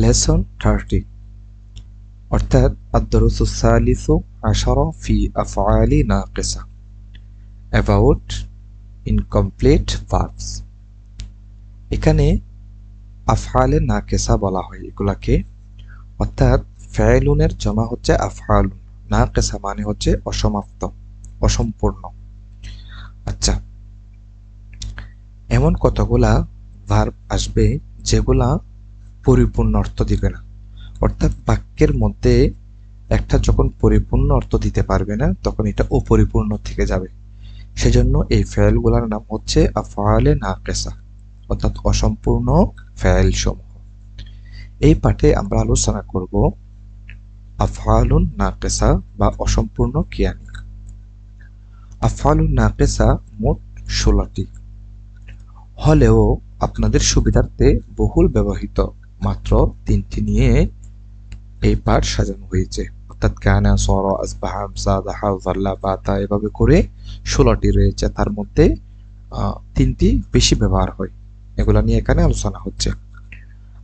Lesson thirty অর্থাৎ আদরুসালিসু আশারা ফি আফআলি নাকিসা অ্যাবাউট ইনকমপ্লিট ভার্বস এখানে আফআলে নাকেসা বলা হয় এগুলাকে। অর্থাৎ ফেলুনের জমা হচ্ছে আফআলুন। নাকেসা মানে হচ্ছে অসমাপ্ত, অসম্পূর্ণ। আচ্ছা। এমন কতগুলা ভার্ব আসবে যেগুলা পরিপূর্ণ অর্থ দিবে না। অর্থাৎ বাক্যের মধ্যে একটা যখন পরিপূর্ণ অর্থ দিতে পারবে না, তখন এটা অপরিপূর্ণ থেকে যাবে। সেজন্য এই ফেলগুলোর নাম হচ্ছে আফালে নাকেসা, অর্থাৎ অসম্পূর্ণ ফেল সমূহ এই পাঠে আমরা আলোচনা করব আফালুন নাকেসা বা অসম্পূর্ণ কিয়া নিয়ে আফালুন নাকেসা মোট ষোলোটি। হলেও আপনাদের সুবিধার্থে বহুল ব্যবহৃত। মাত্র তিনটি নিয়ে এই পাঠ সাজানো হয়েছে। অর্থাৎ এভাবে করে ষোলোটি রয়েছে। তার মধ্যে তিনটি বেশি ব্যবহার হয়। এগুলা নিয়ে এখানে আলোচনা হচ্ছে।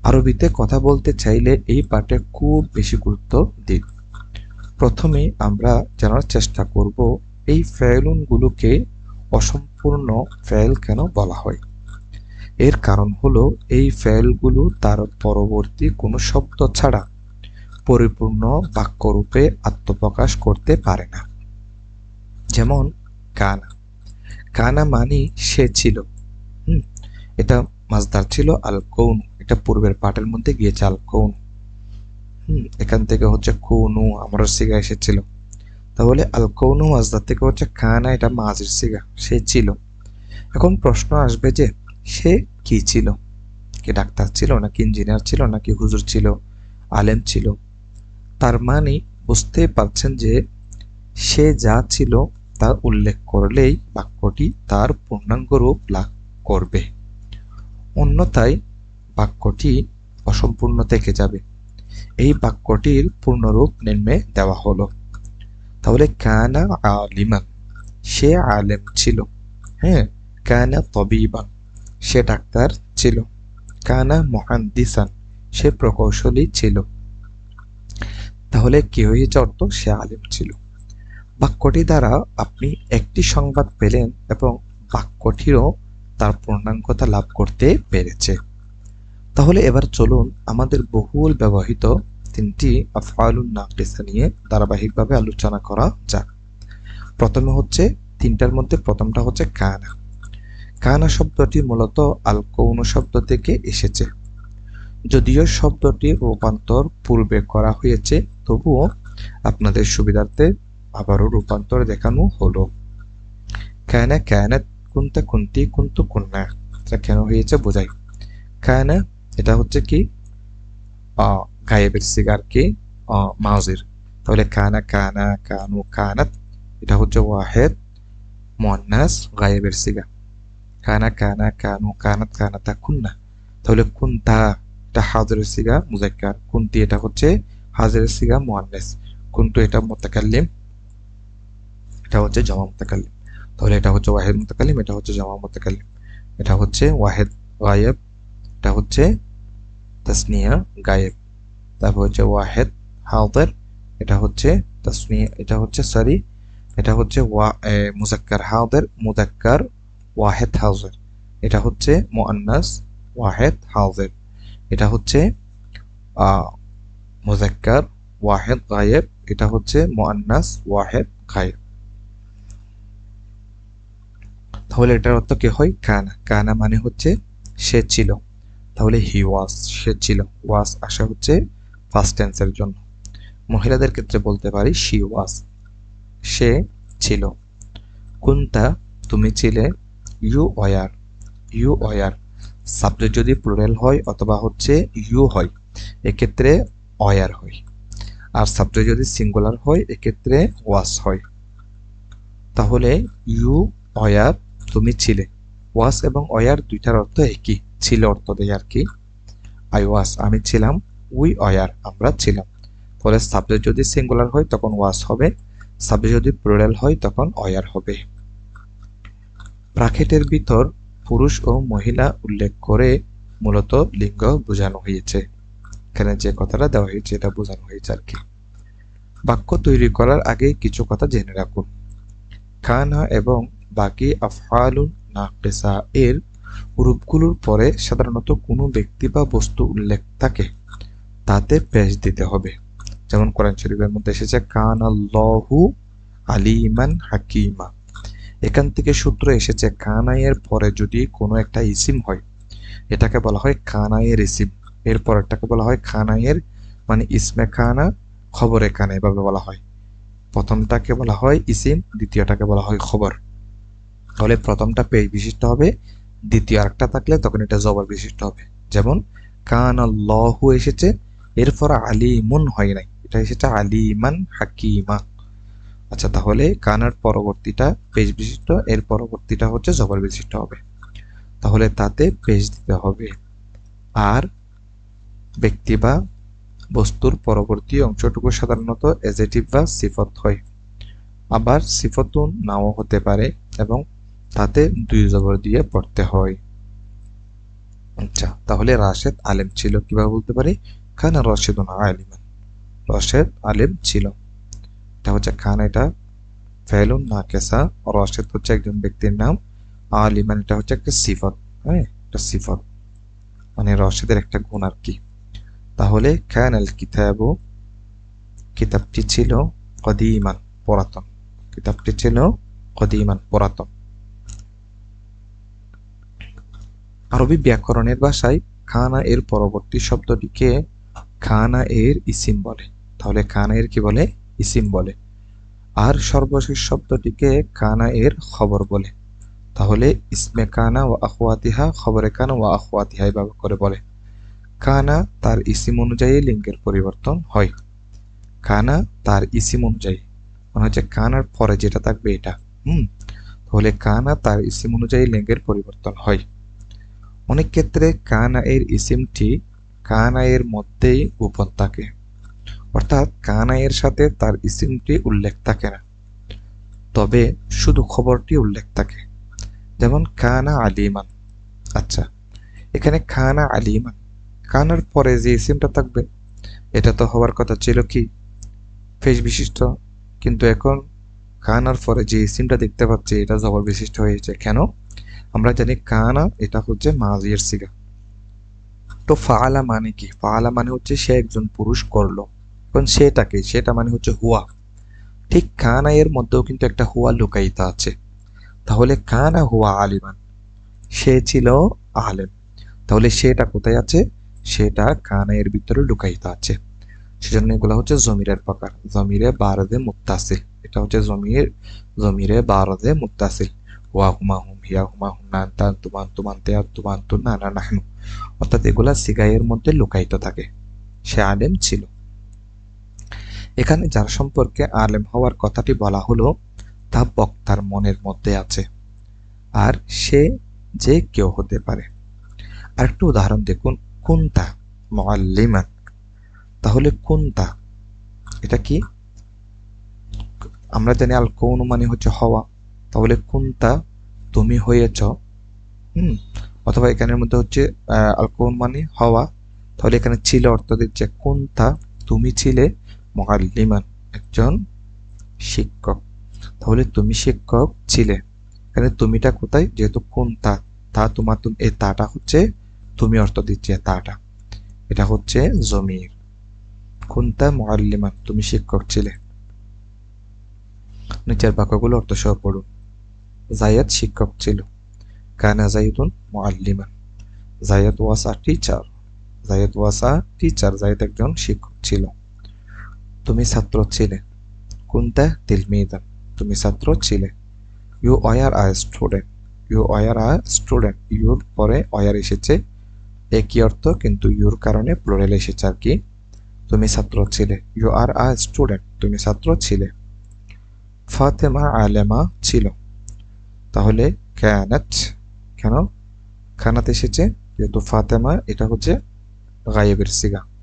আরবিতে কথা বলতে চাইলে এই পাঠে খুব বেশি গুরুত্ব দিন। প্রথমে আমরা জানার চেষ্টা করব, এই ফেলুনগুলোকে অসম্পূর্ণ ফেল কেন বলা হয়? এর কারণ হলো এই ফেলগুলো তার পরবর্তী কোনো শব্দ ছাড়া পরিপূর্ণ বাক্যরূপে আত্মপ্রকাশ করতে পারে না। যেমন, কানা কানা মানি সে ছিল। হুম, এটা মাজদার ছিল আল কৌন এটা পূর্বের পাটের মধ্যে গিয়েছে আল কৌন হুম, এখান থেকে হচ্ছে কৌনু আমার সিগা এসেছিল। তাহলে আল কৌনু মাজদার থেকে হচ্ছে কানা এটা মাঝের সিগা, সে ছিল। এখন প্রশ্ন আসবে যে সে কি ছিল? কি ডাক্তার ছিল, নাকি ইঞ্জিনিয়ার ছিল, নাকি হুজুর ছিল, আলেম ছিল? তার মানে বুঝতেই পারছেন যে সে যা ছিল তা উল্লেখ করলেই বাক্যটি তার পূর্ণাঙ্গ রূপ লাভ করবে। অন্যথায় বাক্যটি অসম্পূর্ণ থেকে যাবে। এই বাক্যটির পূর্ণরূপ নেমে দেওয়া হলো, তাহলে কানা আলিমান, সে আলেম ছিল। হ্যাঁ কানা তবিবান। সে ডাক্তার ছিল। কানা মহান্দিসান সে প্রকৌশলী ছিল। তাহলে কি হয়েছে অর্থ? সে আলেম ছিল। বাক্যটি দ্বারা আপনি একটি সংবাদ পেলেন এবং বাক্যটিরও তার পূর্ণাঙ্গতা লাভ করতে পেরেছে। তাহলে এবার চলুন আমাদের বহুল ব্যবহৃত তিনটি আফআলুন নাকিসা নিয়ে ধারাবাহিকভাবে আলোচনা করা যাক। প্রথমে হচ্ছে, তিনটার মধ্যে প্রথমটা হচ্ছে কানা। কানা শব্দটি মূলত আল কৌন শব্দ থেকে এসেছে। যদিও শব্দটির রূপান্তর পূর্বে করা হয়েছে, তবুও আপনাদের সুবিধার্থে আবারও রূপান্তর দেখানো হলো। কানা কানাত কুন্তা কুন্তি কুন্তু কুন্না, এটা কেন হয়েছে বোঝাই। কানা, এটা হচ্ছে কি? গায়েবের সিগার কি? মাউজির। তাহলে কানা কানা কানু কানাত, এটা হচ্ছে ওয়াহেদ, মোয়ান্নাস, গায়েবের সিগা। কানা কানা কানু কানাত কানাতা কুন্না তাহলে কুন্তা এটা এটা হচ্ছে হাজরের সিগা মোয়ান্নাস এটা মোতাকাল্লিম। এটা হচ্ছে জমা মোতাকাল্লিম। তাহলে এটা হচ্ছে ওয়াহেদ মোতাকালিম এটা হচ্ছে জামা মোতাকালিম এটা হচ্ছে ওয়াহেদ গায়েব, এটা হচ্ছে তাসনিয়া গায়েব। তারপর হচ্ছে ওয়াহেদ হাউদের এটা হচ্ছে তাসনিয়া, এটা হচ্ছে সরি এটা হচ্ছে ওয়া মুজাক্কার হাউদের মুজাক্কার ওয়াহেদ হাউজের। এটা হচ্ছে মুআন্নাস ওয়াহেদ হাউজের। এটা হচ্ছে মুজাক্কার ওয়াহেদ গায়েব। এটা হচ্ছে মুআন্নাস ওয়াহেদ গায়েব। তাহলে এটার অর্থ কি হয়? কানা। কানা মানে হচ্ছে সে ছিল। তাহলে হি ওয়াস সে ছিল। ওয়াস আসা হচ্ছে ফার্স্ট টেন্সের জন্য। মহিলাদের ক্ষেত্রে বলতে পারি শি ওয়াস সে ছিল। কুন্তা, তুমি ছিলে you were you were. Subject যদি প্লুরাল হয় অথবা হচ্ছে ইউ হয়, এক্ষেত্রে অয়ার হয়। আর সাবজেক্ট যদি সিঙ্গুলার হয়, এক্ষেত্রে ওয়াস হয়। তাহলে ইউ অয়ার তুমি ছিলে। ওয়াস এবং অয়ার দুইটার অর্থ একই, ছিল অর্থ দেয় আর কি। আই ওয়াস আমি ছিলাম উই অয়ার আমরা ছিলাম। ফলে সাবজেক্ট যদি সিঙ্গুলার হয়, তখন ওয়াস হবে। সাবজেক্ট যদি প্লুরাল হয়, তখন অয়ার হবে। ব্রাকেটের ভিতর পুরুষ ও মহিলা উল্লেখ করে মূলত লিঙ্গ বোঝানো হয়েছে। এখানে যে কথাটা দেওয়া হয়েছে, এটা বোঝানো হয়েছে আর কি। বাক্য তৈরি করার আগে কিছু কথা জেনে রাখুন। কানা এবং বাকি আফআলুন নাকিসা এর রূপগুলোর পরে সাধারণত কোনো ব্যক্তি বা বস্তু উল্লেখ থাকে, তাতে পেশ দিতে হবে। যেমন কোরআন শরীফের মধ্যে এসেছে কান আল্লাহু আলিমান হাকিমা। এখান থেকে সূত্র এসেছে, কানাইয়ের পরে যদি কোনো একটা ইসিম হয়, এটাকে বলা হয় কানাইয়ের ইসিম। এর পরেরটাকে বলা হয় খানাইয়ের মানে ইসমে খানা খবরে কানা এভাবে বলা হয়। প্রথমটাকে বলা হয় ইসিম, দ্বিতীয়টাকে বলা হয় খবর। তাহলে প্রথমটা পেজ বিশিষ্ট হবে, দ্বিতীয় আরেকটা থাকলে তখন এটা জবর বিশিষ্ট হবে। যেমন কান আল্লাহু এসেছে, এরপর আলিমুন হয় নাই। এটা এসেছে আলিমান হাকিমা আচ্ছা তাহলে কানার পরবর্তীটা পেজ বিশিষ্ট এর পরবর্তীটা হচ্ছে জবর বিশিষ্ট হবে। তাহলে তাতে পেজ দিতে হবে। আর ব্যক্তি বা বস্তুর পরবর্তী অংশটুকু সাধারণত এজেটিভ বা সিফত হয়। আবার সিফতও নাও হতে পারে এবং তাতে দুই জবর দিয়ে পড়তে হয়। আচ্ছা তাহলে রাশেদ আলেম ছিল কীভাবে বলতে পারি? খানা রশেদুন আলিমান। রশেদ আলেম ছিল। এটা হচ্ছে খান, এটা ফেলুন না কেসা, রশেদ হচ্ছে একজন ব্যক্তির নাম আলিমান এটা হচ্ছে একটা সিফত হ্যাঁ একটা সিফত মানে রশেদের একটা গুণ আর কি। তাহলে খান আল কিতাবু, কিতাবটি ছিল কদিমান পুরাতন, কিতাবটি ছিল কদিমান পুরাতন। আরবি ব্যাকরণের ভাষায় খানা এর পরবর্তী শব্দটিকে খানা এর ইসিম বলে। তাহলে খানা এর কি বলে? ইসিম বলে। আর সর্বশেষ শব্দটিকে কানা এর খবর বলে। তাহলে ইসমে কানা ও আখওয়াতিহা খবরে কানা ও আখওয়াতিহা এভাবে করে বলে। কানা তার ইসিম অনুযায়ী লিঙ্গের পরিবর্তন হয়। কানা তার ইসিম অনুযায়ী। মনে হচ্ছে কানার পরে যেটা থাকবে এটা। হুম? তাহলে কানা তার ইসিম অনুযায়ী লিঙ্গের পরিবর্তন হয়। অনেক ক্ষেত্রে কানা এর ইসিমটি কানা এর মধ্যেই গোপন থাকে। অর্থাৎ কানা এর সাথে তার ইসিমটি উল্লেখ থাকে না। তবে শুধু খবরটি উল্লেখ থাকে। যেমন, কানা আলিমান। আচ্ছা এখানে খানা আলিমান। কানার পরে যে ইসিমটা থাকবে, এটা তো হওয়ার কথা ছিল কি? ফেস বিশিষ্ট। কিন্তু এখন কানার পরে যে ইসিমটা দেখতে পাচ্ছি, এটা জবর বিশিষ্ট হয়েছে। কেন? আমরা জানি কানা, এটা হচ্ছে মাজিয়ার সিগা। তো ফালা মানে কি? ফালা মানে হচ্ছে সে একজন পুরুষ করল। এখন সেটাকে, সেটা মানে হচ্ছে হুয়া। ঠিক কানা এর মধ্যেও কিন্তু একটা হুয়া লুকাইতা আছে। তাহলে কানা হুয়া আলিমান? সে ছিল আলেম। তাহলে সেটা কোথায় আছে? সেটা কানা এর ভিতরে লুকাইত আছে। সেজন্য এগুলো হচ্ছে জমিরের প্রকার। জমিরে বারদে মুত্তাসিল। এটা হচ্ছে জমির, জমিরে বারদে মুত্তাসিল। ওয়া হুমা হুম, হিয়া হুমা হুম, নান তান, তুমান তুমান তে তুমান তু, না না অর্থাৎ এগুলা সিগাইয়ের মধ্যে লুকায়িত থাকে। সে আলেম ছিল। এখানে যার সম্পর্কে আলেম হওয়ার কথাটি বলা হলো, তা বক্তার মনের মধ্যে আছে। আর সে যে কেউ হতে পারে। আরেকটু উদাহরণ দেখুন, কুন্তা মুআল্লিমান। তাহলে কুন্তা, এটা কি? আমরা জানি আল কৌন মানে হচ্ছে হওয়া। তাহলে কুন্তা, তুমি হয়েছ, হুম? অথবা এখানের মধ্যে হচ্ছে আল কৌন মানে হওয়া। তাহলে এখানে ছিল অর্থ দিচ্ছে কুন্তা, তুমি ছিলে মুআল্লিমান একজন শিক্ষক। তাহলে তুমি শিক্ষক ছিলে। এখানে তুমিটা কোথায়? যেহেতু কোন তা তা তোমার এই তাটা হচ্ছে তুমি অর্থ দিচ্ছে তাটা। এটা হচ্ছে জমির। কুন্তা মুআল্লিমান তুমি শিক্ষক ছিলে। নিচের বাক্যগুলো অর্থ সহ পড়ুন জায়াদ শিক্ষক ছিল। কানা জাইদুন মুআল্লিমান জায়াদ ওয়াসা টিচার জায়াদ ওয়াসা টিচার জায়দ একজন শিক্ষক ছিল। তুমি ছাত্র ছিলে। কুন্তা তিলমিদান, তুমি ছাত্র ছিলে। You were a student you were a student your পরে ওয়ার এসেছে। একই অর্থ, কিন্তু ইউর কারণে প্লোরেল এসেছে আর কি। তুমি ছাত্র ছিলে ইউ আর আ স্টুডেন্ট তুমি ছাত্র ছিলে। ফাতেমা আলেমা ছিল। তাহলে ক্যানাত কেন? খানাত এসেছে, যেহেতু ফাতেমা, এটা হচ্ছে গায়েবের সিগা।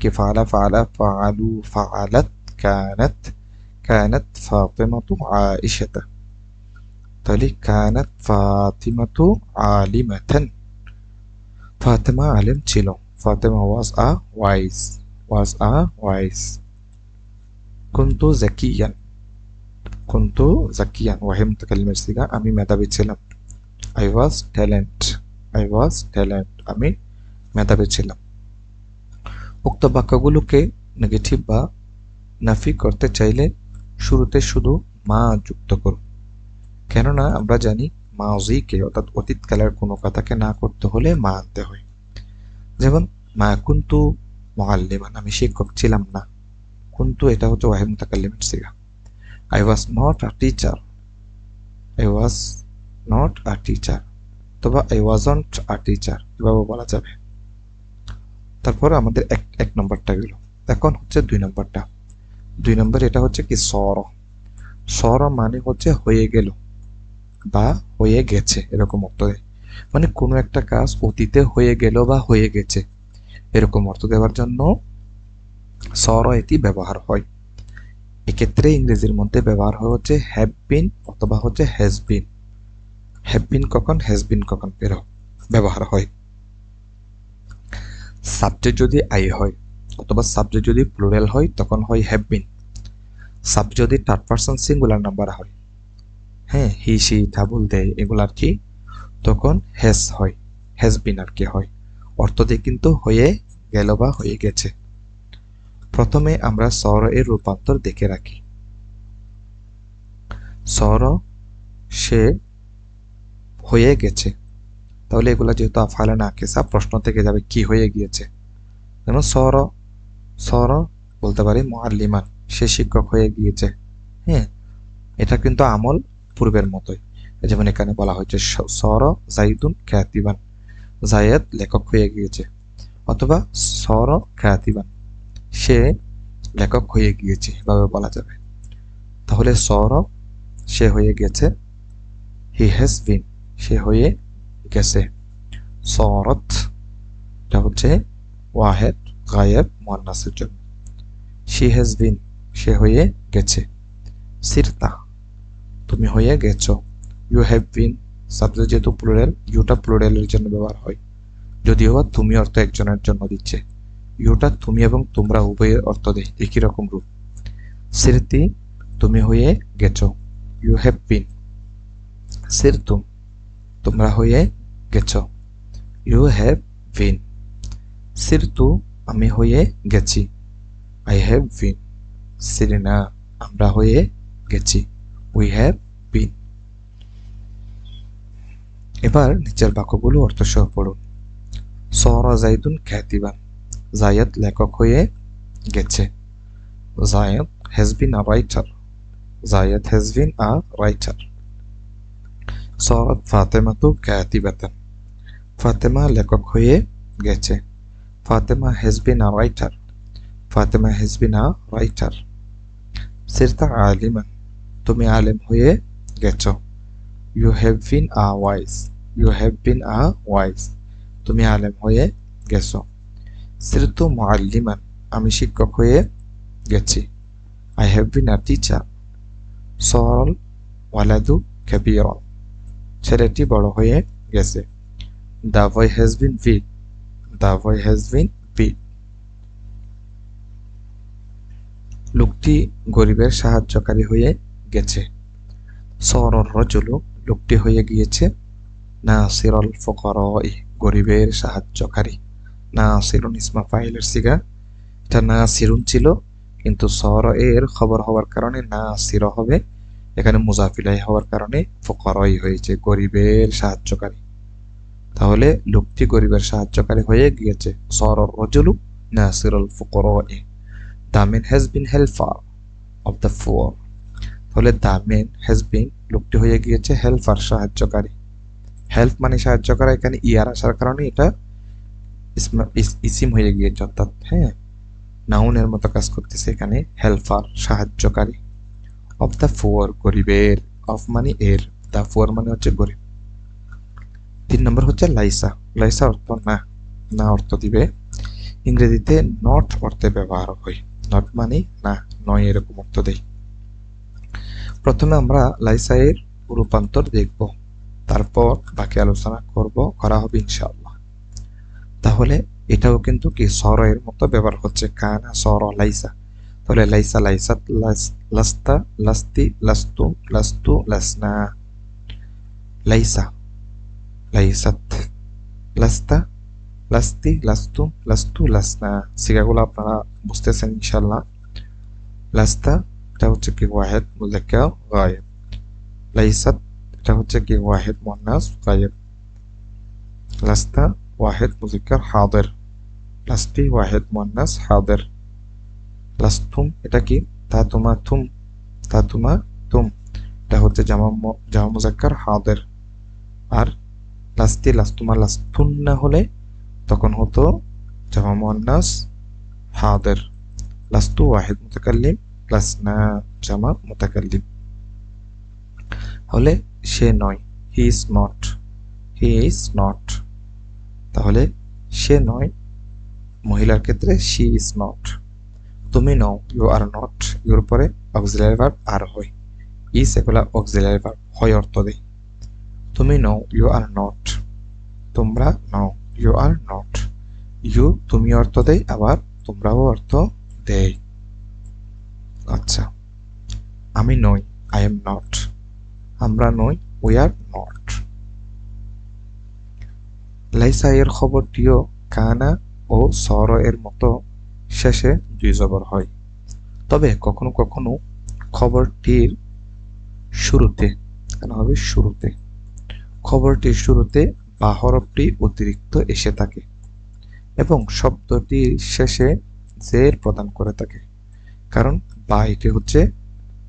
কি ফালা ফালা ফালু ফালাত কানাত কানাত ফাতেমাতু আয়েশাতা তাহলে কানাত ফাতিমাতু আলিমাতান ফাতেমা আলেম ছিল Fatema was a wise was a wise কুন্তু জাকিয়ান কুন্তু জাকিয়ান ওয়াহিম মুতাকাল্লিমের সিগা আমি মেধাবী ছিলাম I was talent I was talent আমি মেধাবী ছিলাম উক্ত বাক্যগুলোকে নেগেটিভ বা নাফি করতে চাইলে শুরুতে শুধু মা যুক্ত করুন কেননা আমরা জানি মা মাজিকে অর্থাৎ অতীতকালের কোনো কথাকে না করতে হলে মা আনতে হয়। যেমন, মা কুন্তু মোয়াল্লিমান আমি শিক্ষক ছিলাম না। কুন্তু এটা হচ্ছে ওয়াহিদ মুতাকাল্লিমের সিগা। I was not a teacher I was not a teacher অথবা আই ওয়াজন্ট আ টিচার এভাবে বলা যাবে। তারপর আমাদের এক এক নম্বরটা গেল। এখন হচ্ছে দুই নম্বরটা। দুই নম্বর এটা হচ্ছে কি সর। সর মানে হচ্ছে হয়ে গেল বা হয়ে গেছে, এরকম অর্থ দেয়। মানে কোনো একটা কাজ অতীতে হয়ে গেল বা হয়ে গেছে, এরকম অর্থ দেওয়ার জন্য সর এটি ব্যবহার হয়। এক্ষেত্রে ইংরেজির মধ্যে ব্যবহার হয় হচ্ছে হ্যাভ বিন অথবা হচ্ছে হ্যাজ বিন হ্যাভ বিন কখন? হ্যাজ বিন কখন? বের ব্যবহার হয়। সাবজেক্ট যদি আই হয়, অথবা সাবজেক্ট যদি প্লুরাল হয়, তখন হয় হ্যাভ বিন সাবজেক্ট যদি থার্ড পার্সন সিঙ্গুলার নাম্বার হয় হ্যাঁ হি সি ডাবল দেয় এগুলো আর কি, তখন হ্যাজ হয় হ্যাজ বিন আর কি হয়। অর্থ দিয়ে কিন্তু হয়ে গেল বা হয়ে গেছে। প্রথমে আমরা সর এর রূপান্তর দেখে রাখি। সর সে হয়ে গেছে। তাহলে এগুলা যেহেতু আফালে না কেসা প্রশ্ন থেকে যাবে কি হয়ে গিয়েছে। যেমন সর সর বলতে পারি মোয়াল্লিমান সে শিক্ষক হয়ে গিয়েছে। হ্যাঁ এটা কিন্তু আমল পূর্বের মতোই। যেমন এখানে বলা হয়েছে সর জাইদুন খ্যাতিবান জায়েদ লেখক হয়ে গিয়েছে। অথবা সর খ্যাতিবান, সে লেখক হয়ে গিয়েছে, এভাবে বলা যাবে। তাহলে সর সে হয়ে গেছে, হি হ্যাজ বিন, সে হয়ে গেছে সরত এটা হচ্ছে ওয়াহেদ, গায়েব, মোয়ান্নাসের জন্য। শি হ্যাজ বিন সে হয়ে গেছে। সিরতা, তুমি হয়ে গেছো। ইউ হ্যাভ বিন সাবজেক্ট যেহেতু প্লুরাল ইউটা প্লুরালের জন্য ব্যবহার হয়। যদিও বা তুমি অর্থ একজনের জন্য দিচ্ছে। ইউটা তুমি এবং তোমরা উভয়ের অর্থ দেয়, একই রকম রূপ। সিরতি, তুমি হয়ে গেছো। ইউ হ্যাভ বিন সিরতুম, তোমরা হয়ে গেছো। ইউ হ্যাভ বিন। সিরতু, আমি হয়ে গেছি। আই হ্যাভ বিন। সিরিনা, আমরা হয়ে গেছি। We have been. এবার নিচের বাক্যগুলো অর্থসহ পড়ুন। সরা জাইদুন খ্যাতিবান জায়দ লেখক হয়ে গেছে। Zaid has been a writer Zaid has been a writer সরাত ফাতেমাতু খ্যাতিবাতান ফাতেমা লেখক হয়ে গেছে। Fatema has a writer. Fatema has a writer. সিরতা আলিমান তুমি আলেম হয়ে গেছো। You have been a wise you have been a wise তুমি আলেম হয়ে গেছো। সিরতু মুআল্লিমান আমি শিক্ষক হয়ে গেছি। I have been a teacher সরল ওয়ালাদু কাবীর ছেলেটি বড় হয়ে গেছে। The boy has been big the boy has been big লোকটি গরিবের সাহায্যকারী হয়ে গেছে। সরল রজুলু লোকটি হয়ে গিয়েছে। না সিরল ফকরই গরিবের সাহায্যকারী। না সিরুন ইসমা ফাইলের সিগা। এটা না সিরুন ছিল, কিন্তু সর এর খবর হওয়ার কারণে না সির হবে। এখানে মুজাফিলাই হওয়ার কারণে ফকরই হয়েছে গরিবের সাহায্যকারী। তাহলে লোকটি গরিবের সাহায্যকারী হয়ে গিয়েছে। সর রজুলু না সিরল ফকরই the man has been helper of the poor. তাহলে দ্য ম্যান হ্যাজ বিন লোকটি হয়ে গিয়েছে হেল্পার সাহায্যকারী। হেল্প মানে সাহায্য করা এখানে ইয়ার আসার কারণে এটা ইসিম হয়ে গিয়েছে অর্থাৎ হ্যাঁ নাউনের মতো কাজ করতেছে এখানে হেল্পার সাহায্যকারী। অফ দ্য ফোর গরিবের, অফ মানে এর। দ্য ফোর মানে হচ্ছে গরিব। তিন নম্বর হচ্ছে লাইসা। লাইসা অর্থ না না অর্থ দিবে। ইংরেজিতে নট অর্থে ব্যবহার হয়। নট মানে না, নয় এরকম অর্থ দেয়। প্রথমে আমরা লাইসা এর রূপান্তর দেখব। তারপর বাকি আলোচনা করব, করা হবে ইনশাআল্লাহ। তাহলে এটাও কিন্তু কি সর এর মতো ব্যবহার হচ্ছে। কানা সর লাইসা। তাহলে লাইসা লাইসাত লাস- লাস্তা, লাস্তি লাস্তু লাস্তু, লাসনা। লাইসা। লাইসাত লাস্তা লাস্তি লাস্তু লাস্তু লাসনা সিগাগুলো আপনারা বুঝতেছেন ইনশাল্লাহ লাস্তা এটা হচ্ছে কি ওয়াহেদ মুজাক্কার গায়েব লাইসাত এটা হচ্ছে কি ওয়াহেদ মুন্নাস গায়েব লাস্তা ওয়াহেদ মুজাক্কার হাদির লাস্তি ওয়াহেদ মুন্নাস হাদির লাস্তুম এটা কি তাতুমা তুম তাতুমা তুম এটা হচ্ছে জামা জামা মুজাক্কার হাদির আর লাস্তি লাস্তুমা না হলে তখন হতো জামা মুন্নাস হাদির। লাস্তু ওয়াহিদ মুতাকাল্লিম, লাসনা জামা মুতাকাল্লিম। হলে সে নয়, he is not, he is not. তাহলে সে নয়, মহিলার ক্ষেত্রে শি ইজ নট। তুমি নও, ইউ আর নট, ইউর পরে অক্সিলারি ভার্ব আর হয়। ইস এগুলা অক্সিলারি ভার্ব, হয় অর্থ দেয় তুমি নও, ইউ আর নট। তোমরা নও, ইউ আর নট। ইউ তুমি অর্থ দেয় আবার তোমরাও অর্থ দেয় আচ্ছা আমি নই, আই এম নট। আমরা নই, উই আর নট। লাইসা এর খবরটিও কানা ও সর এর মতো শেষে দুই জবর হয়। তবে কখনো কখনো খবরটির শুরুতে, কেন হবে শুরুতে? খবরটির শুরুতে বা হরফটি অতিরিক্ত এসে থাকে এবং শব্দটির শেষে জের প্রদান করে থাকে। কারণ বা এটি হচ্ছে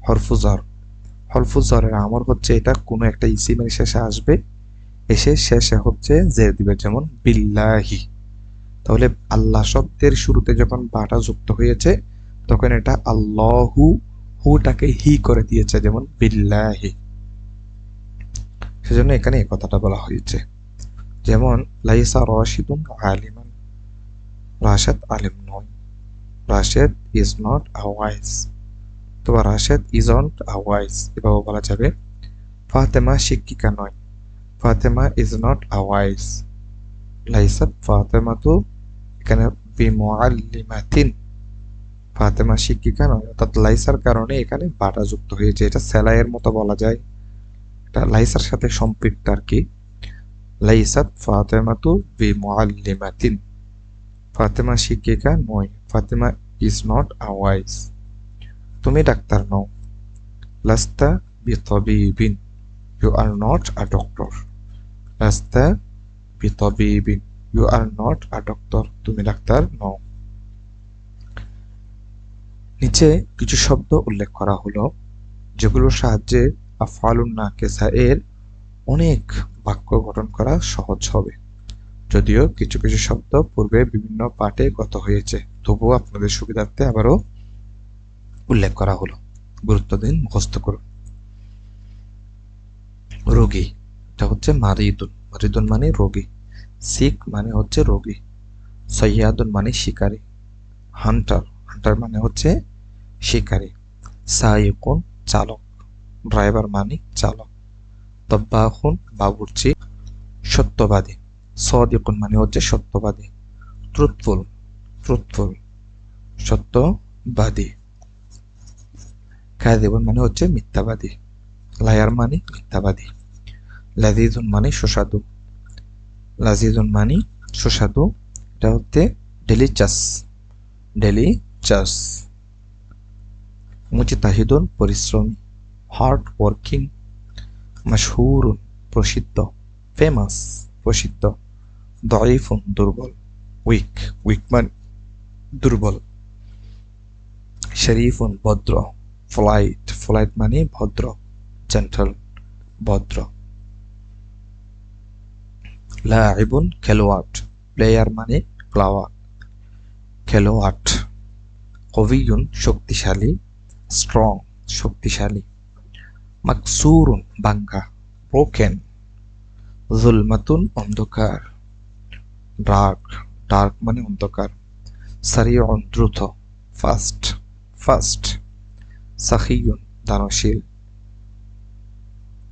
হরফুজর হরফুজরের আমর হচ্ছে এটা, কোনো একটা ইসিমের শেষে আসবে, এসে শেষে হচ্ছে জের দিবে, যেমন বিল্লাহি। তাহলে আল্লাহ শব্দের শুরুতে যখন বাটা যুক্ত হয়েছে, তখন এটা আল্লাহু হুটাকে হি করে দিয়েছে, যেমন বিল্লাহি। সেজন্য এখানে এই কথাটা বলা হয়েছে। যেমন, লাইসা রশিদুন আলিমান। রাশেদ আলিম নয়। Rashed is not a wise অথবা Rashed is not a wise এভাবে বলা যাবে। ফাতেমা শিক্ষিকা নয়। Fatema is not a wise লাইসাত Fatema তো এখানে বিমুআল্লিমাতিন। ফাতেমা শিক্ষিকা নয়। অর্থাৎ লাইসার কারণে এখানে বাটা যুক্ত হয়েছে। এটা সেলাইয়ের মতো বলা যায়। এটা লাইসার সাথে সম্পৃক্ত আর কি। লাইসাত ফাতেমা তো বিমুআল্লিমাতিন। ফাতেমা শিক্ষিকা নয়, Fatema is not a wise তুমি ডাক্তার নও। লাস্তা বিতবিবিন। You are not a doctor লাস্তা বিতবিবিন। You are not a doctor তুমি ডাক্তার নও। নিচে কিছু শব্দ উল্লেখ করা হলো, যেগুলোর সাহায্যে আফালুন নাকেসা এর অনেক বাক্য গঠন করা সহজ হবে। যদিও কিছু কিছু শব্দ পূর্বে বিভিন্ন পাঠে গত হয়েছে, তবুও আপনাদের সুবিধার্থে আবারও উল্লেখ করা হলো। গুরুত্ব দিন, মুখস্থ করুন। রোগী, এটা হচ্ছে মারিদুন। মারিদুন মানে রোগী সিক মানে হচ্ছে রোগী, সৈয়াদুন মানে শিকারী, হান্টার হান্টার মানে হচ্ছে শিকারী সাইকুন চালক। ড্রাইভার মানে চালক। তব্বাহুন বাবুর্চি, সত্যবাদী। সদিকুন মানে হচ্ছে সত্যবাদী। Truthful truthful. সত্যবাদী। কাদিবুন মানে হচ্ছে মিথ্যাবাদী। লায়ার মানে মিথ্যাবাদী। লাজিজুন মানে সুস্বাদু। লাজিজুন মানে সুস্বাদু। এটা হচ্ছে ডেলিচাস। ডেলিচাস। মুজিতাহিদুন, পরিশ্রমী। হার্ড ওয়ার্কিং মাশহুরুন প্রসিদ্ধ ফেমাস প্রসিদ্ধ, দয়ফুন, দুর্বল উইক উইক মানে দুর্বল, শরীফুন, ভদ্র ফ্লাইট ফ্লাইট মানে ভদ্র জেন্টাল ভদ্র, লাইবুন খেলোয়াট প্লেয়ার মানে প্লাওয়ার খেলোয়াট কবিউন শক্তিশালী স্ট্রং শক্তিশালী। মাকসুরুন বাঙ্গা ব্রোকেন জুলমাতুন অন্ধকার ডার্ক ডার্ক মানে অন্ধকার। সারিয়ন দ্রুত ফাস্ট ফাস্ট সাখিয়ুন দানশীল।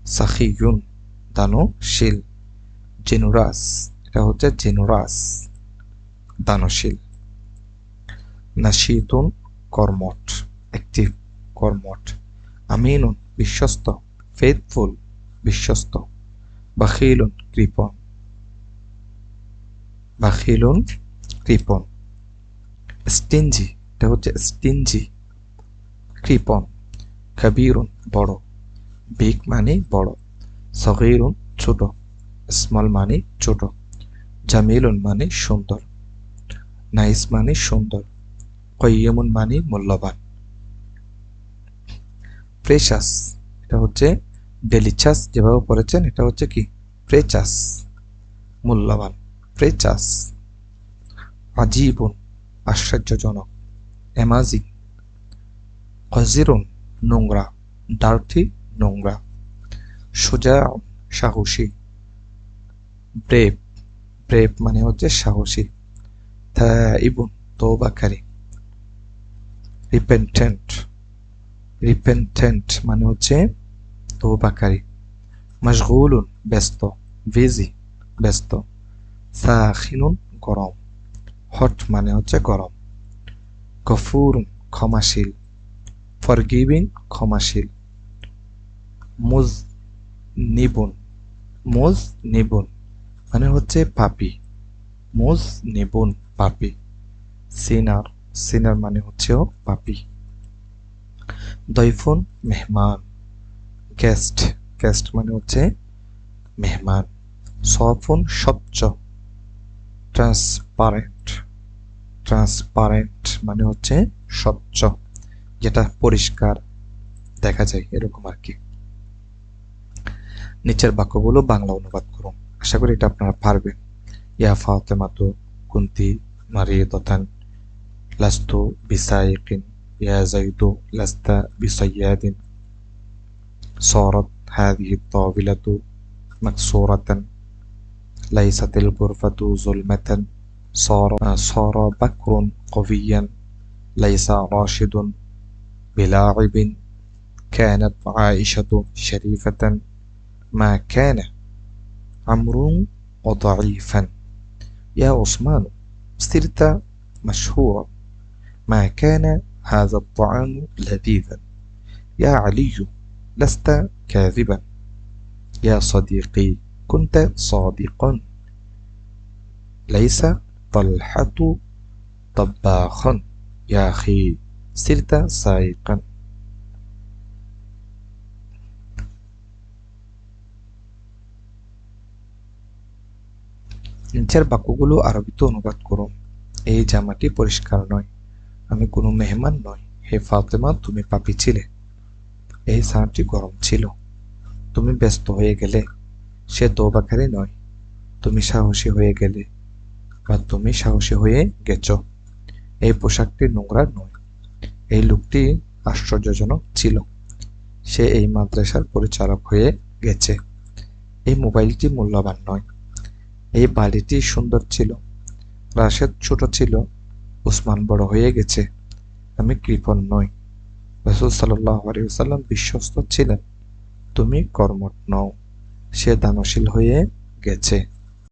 সাখিয়ুন দানশীল। জেনুরাস এটা হচ্ছে জেনুরাস দানশীল। নাশিতুন কর্মঠ অ্যাক্টিভ কর্মঠ। আমিনুন বিশ্বস্ত ফেথফুল বিশ্বস্ত। বাখিলুন কৃপণ। বাখিলুন কৃপণ। স্টিনজি এটা হচ্ছে স্টিনজি কৃপণ। কবিরুন বড়। বিগ মানে বড়। সগিরুন ছোট। স্মল মানে ছোট। জামিলুন মানে সুন্দর। নাইস মানে সুন্দর। কয়্যমুন মানে মূল্যবান। প্রেশাস এটা হচ্ছে ডেলিচাস যেভাবে পড়েছেন, এটা হচ্ছে কি? প্রেচাস মূল্যবান প্রেচাস আজীবন, আশ্চর্যজনক অ্যামাজিং কজিরুন নোংরা ডার্টি নোংরা, সোজা, সাহসী ব্রেভ ব্রেভ মানে হচ্ছে সাহসী ইবুন তৌবাকারী রিপেন্টেন্ট রিপেন্টেন্ট মানে হচ্ছে তৌবাকারী মশগুলুন, ব্যস্ত বিজি ব্যস্ত, সাখিনুন, গরম হট মানে হচ্ছে গরম, গফুরুন, ক্ষমাশীল ফরগিভিং ক্ষমাশীল মুজ নিবুন মুজ নিবুন মানে হচ্ছে পাপি মুজ নিবুন পাপি, সিনার সিনার মানে হচ্ছেও পাপি। দৈফুন মেহমান। গেস্ট গেস্ট মানে হচ্ছে মেহমান। সফুন স্বচ্ছ। ট্রান্সপারেন্ট ট্রান্সপারেন্ট মানে হচ্ছে স্বচ্ছ, যেটা পরিষ্কার দেখা যায় এরকম আর কি। নিচের বাক্যগুলো বাংলা অনুবাদ করুন। আশা করি এটা আপনারা পারবেন। ইয়া ফাতেমাতু কুন্তি মারিদতান লাস্তু বিসাইকিন يا زيد لست بصياد. صارت هذه الطاولة مكسورة ليست الغرفة ظلمة. صار صار بكر قويا ليس راشد بلاعب. كانت عائشة شريفة. ما كان عمرو وضعيفا يا عثمان صرت مشهورا. ما كان هذا الطعام لذيذا يا علي لست كاذبا يا صديقي كنت صادقا ليس طلحة طباخا يا أخي صرت سائقا নিচের বাক্যগুলো আরবিতে অনুবাদ করুন এই জামাটি পরিষ্কার নয় আমি কোনো মেহমান নই। হে ফাতেমা, তুমি পাপি ছিলে। এই সারটি গরম ছিল। তুমি ব্যস্ত হয়ে গেলে। সে তৌবাকারী নয়। তুমি সাহসী হয়ে গেলে বা তুমি সাহসী হয়ে গেছ। এই পোশাকটি নোংরা নয়। এই লোকটি আশ্চর্যজনক ছিল। সে এই মাদ্রাসার পরিচালক হয়ে গেছে। এই মোবাইলটি মূল্যবান নয়। এই বাড়িটি সুন্দর ছিল। রাশেদ ছোট ছিল। উসমান বড় হয়ে গেছে। আমি কৃপণ নই। রসুল আলিয়াল্লাম বিশ্বস্ত ছিলেন। তুমি কর্মট নও। সে দানশীল হয়ে গেছে।